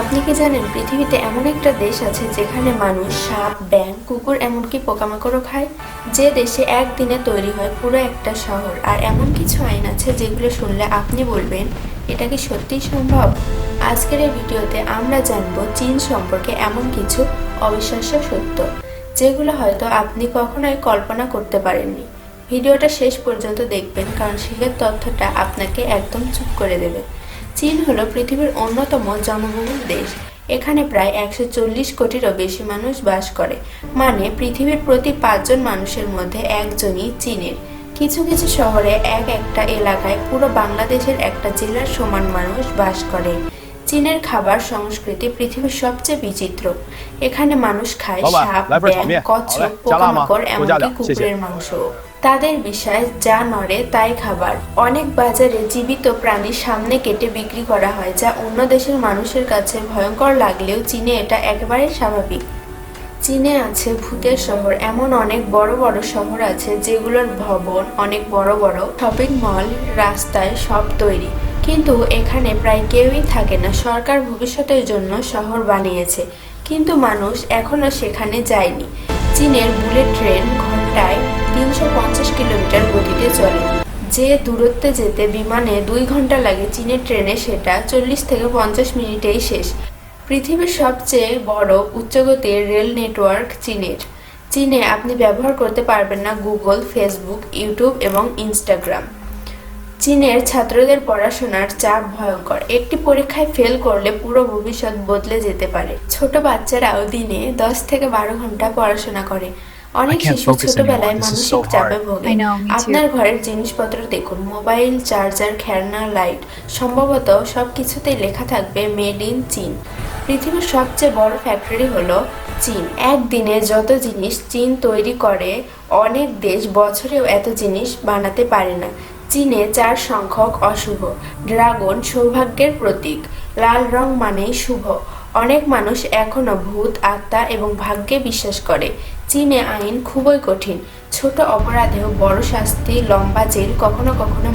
আপনি কি জানেন, পৃথিবীতে এমন একটা দেশ আছে যেখানে মানুষ সাপ, ব্যাঙ, কুকুর এমনকি পোকামাকড়ও খায়? যে দেশে একদিনে তৈরি হয় পুরো একটা শহর। আর এমন কিছু আইন আছে যেগুলো শুনলে আপনি বলবেন, এটা কি সত্যিই সম্ভব? আজকের এই ভিডিওতে আমরা জানব চীন সম্পর্কে এমন কিছু অবিশ্বাস্য সত্য, যেগুলো হয়তো আপনি কখনোই কল্পনা করতে পারেননি। ভিডিওটা শেষ পর্যন্ত দেখবেন, কারণ শেষের তথ্যটা আপনাকে একদম চুপ করে দেবে। চীন হলো পৃথিবীর অন্যতম জনবহুল দেশ। এখানে প্রায় একশো চল্লিশ কোটিরও বেশি মানুষ বাস করে। মানে পৃথিবীর প্রতি পাঁচজন মানুষের মধ্যে একজনই চীনের। কিছু কিছু শহরে এক একটা এলাকায় পুরো বাংলাদেশের একটা জেলার সমান মানুষ বাস করে। চীনের খাবার সংস্কৃতি পৃথিবীর সবচেয়ে বিচিত্র। এখানে মানুষ খায় সাপ ব্যাঙ কচ্ছপ পোকামাকড় এমনকি কুকুরের মাংস। তাদের বিষয় যা নড়ে তাই খাবার। অনেক বাজারে জীবিত প্রাণী সামনে কেটে বিক্রি করা হয়, যা অন্য দেশের মানুষের কাছে ভয়ঙ্কর লাগলেও চীনে এটা একেবারে স্বাভাবিক। চীনে আছে ভূতের শহর, এমন অনেক বড় বড় শহর আছে যেগুলোর ভবন অনেক বড় বড়। শপিং মল, রাস্তায় সব তৈরি। কিন্তু এখানে প্রায় কেউই থাকে না, সরকার ভবিষ্যতের জন্য শহর বানিয়েছে। কিন্তু মানুষ এখনও সেখানে যায়নি। চীনের বুলেট ট্রেন ঘন্টায় তিনশো পঞ্চাশ কিলোমিটার গতিতে চলে। যে দূরত্বে যেতে বিমানে দুই ঘণ্টা লাগে চীনের ট্রেনে সেটা চল্লিশ থেকে পঞ্চাশ মিনিটেই শেষ। পৃথিবীর সবচেয়ে বড় উচ্চগতির রেল নেটওয়ার্ক চীনের। চীনে আপনি ব্যবহার করতে পারবেন না গুগল, ফেসবুক, ইউটিউব এবং ইনস্টাগ্রাম। চীনের ছাত্রদের পড়াশোনার চাপ ভয়ঙ্কর। একটি পরীক্ষায় ফেল করলে পুরো ভবিষ্যৎ বদলে যেতে পারে। ছোট বাচ্চারাও দিনে দশ থেকে বারো ঘণ্টা পড়াশোনা করে। অনেক শিশু ছোটবেলায় মানসিক চাপে ভোগে. আপনার ঘরের জিনিসপত্র দেখুন মোবাইল চার্জার খেলনা লাইট সম্ভবত সবকিছুতেই লেখা থাকবে মেড ইন চীন। পৃথিবীর সবচেয়ে বড় ফ্যাক্টরি হলো চীন। একদিনে যত জিনিস চীন তৈরি করে অনেক দেশ বছরেও এত জিনিস বানাতে পারে না। চীনে চার সংখ্যক অশুভ ড্রাগন সৌভাগ্যের প্রতীক। লাল রং মানেই শুভ। অনেক মানুষ এখনও ভূত, আত্মা এবং ভাগ্যে বিশ্বাস করে। চীনে আইন খুবই কঠিন। ছোট অপরাধেও বড় শাস্তি, লম্বা জেল কখনো কখনো।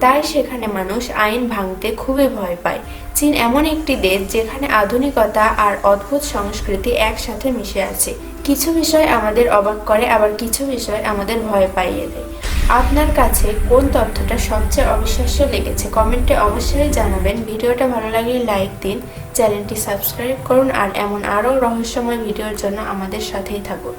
তাই সেখানে মানুষ আইন ভাঙতে খুবই ভয় পায়। চীন এমন একটি দেশ যেখানে আধুনিকতা আর অদ্ভুত সংস্কৃতি একসাথে মিশে আছে। কিছু বিষয় আমাদের অবাক করে, আবার কিছু বিষয় আমাদের ভয় পাইয়ে দেয়। আপনার কাছে কোন তথ্যটা সবচেয়ে অবিশ্বাস্য লেগেছে কমেন্টে অবশ্যই জানাবেন। ভিডিওটা ভালো লাগলে লাইক দিন, চ্যানেলটি সাবস্ক্রাইব করুন, আর এমন আরও রহস্যময় ভিডিওর জন্য আমাদের সাথেই থাকুন।